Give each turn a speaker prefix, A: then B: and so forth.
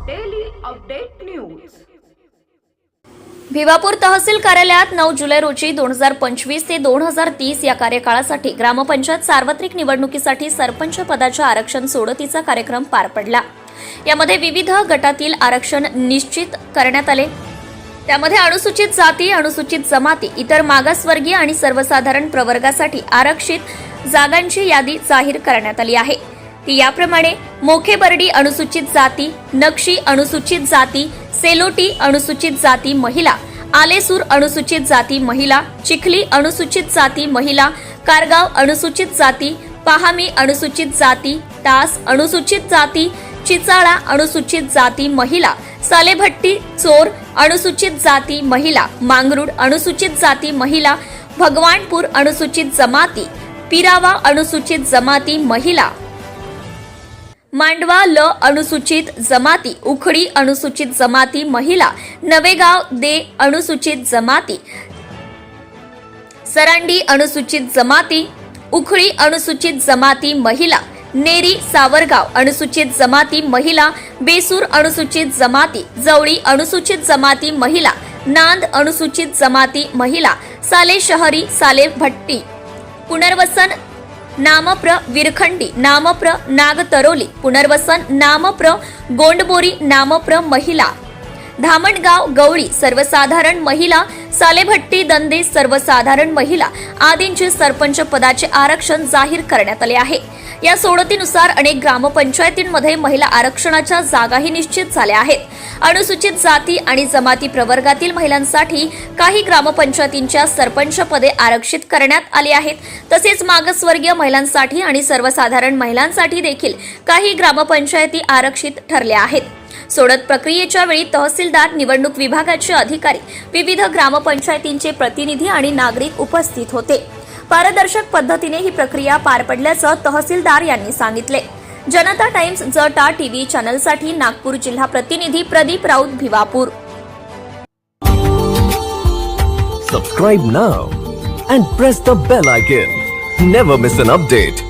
A: Update news
B: Bhiwapur तहसील कार्यालयात नऊ जुलै रोजी दोन हजार पंचवीस ते दोन हजार तीस या कार्यकाळासाठी ग्रामपंचायत सार्वत्रिक निवडणुकीसाठी सरपंच पदाच्या आरक्षण सोडतीचा कार्यक्रम पार पडला. यामध्ये विविध गटातील आरक्षण निश्चित करण्यात आले. त्यामध्ये अनुसूचित जाती अनुसूचित जमाती इतर मागासवर्गीय आणि सर्वसाधारण प्रवर्गासाठी आरक्षित जागांची यादी जाहीर करण्यात आली आहे. ती याप्रमाणे मोखेबर्डी अनुसूचित जाती नक्षी अनुसूचित जाती सेलोटी अनुसूचित जाती महिला आलेसूर अनुसूचित जाती महिला चिखली अनुसूचित जाती महिला कारगाव अनुसूचित जाती पहामी अनुसूचित जाती तास अनुसूचित जाती चिचाळा अनुसूचित जाती महिला सालेभट्टी चोर अनुसूचित जाती महिला मांगरूड अनुसूचित जाती महिला भगवानपूर अनुसूचित जमाती पिरावा अनुसूचित जमाती महिला. मांडवा ल अनुसूचित जमाती उखडी अनुसूचित जमाती महिला नवेगाव दे अनुसूचित जमाती सरांडी अनुसूचित जमाती उखळी अनुसूचित जमाती महिला नेरी सावरगाव अनुसूचित जमाती महिला बेसूर अनुसूचित जमाती जवळी अनुसूचित जमाती महिला नांद अनुसूचित जमाती महिला साले शहरी साले भट्टी पुनर्वसन नामप्र विरखंडी नामप्र नागतरोली पुनर्वसन नामप्र गोंडबोरी नामप्र महिला. धामणगाव गवळी सर्वसाधारण महिला सालेभट्टी दंदे सर्वसाधारण महिला आदींचे सरपंच पदाचे आरक्षण जाहीर करण्यात आले आहे. या सोडतीनुसार अनेक ग्रामपंचायतींमध्ये महिला आरक्षणाच्या जागाही निश्चित झाल्या आहेत. अनुसूचित जाती आणि जमाती प्रवर्गातील महिलांसाठी काही ग्रामपंचायतींच्या सरपंच पदे आरक्षित करण्यात आली आहेत. तसेच मागासवर्गीय महिलांसाठी आणि सर्वसाधारण महिलांसाठी देखील काही ग्रामपंचायती आरक्षित ठरल्या आहेत. सोडत प्रक्रियेच्या वेळी तहसीलदार निवडणूक विभागाचे अधिकारी विविध ग्रामपंचायतींचे प्रतिनिधी आणि नागरिक उपस्थित होते. पारदर्शक पद्धतीने ही प्रक्रिया पार पडल्याचं तहसीलदार यांनी सांगितले. जनता टाइम्स जटा टीव्ही चॅनलसाठी नागपूर जिल्हा प्रतिनिधी Pradeep Raut Bhiwapur.
C: Subscribe now and press the bell icon never miss an update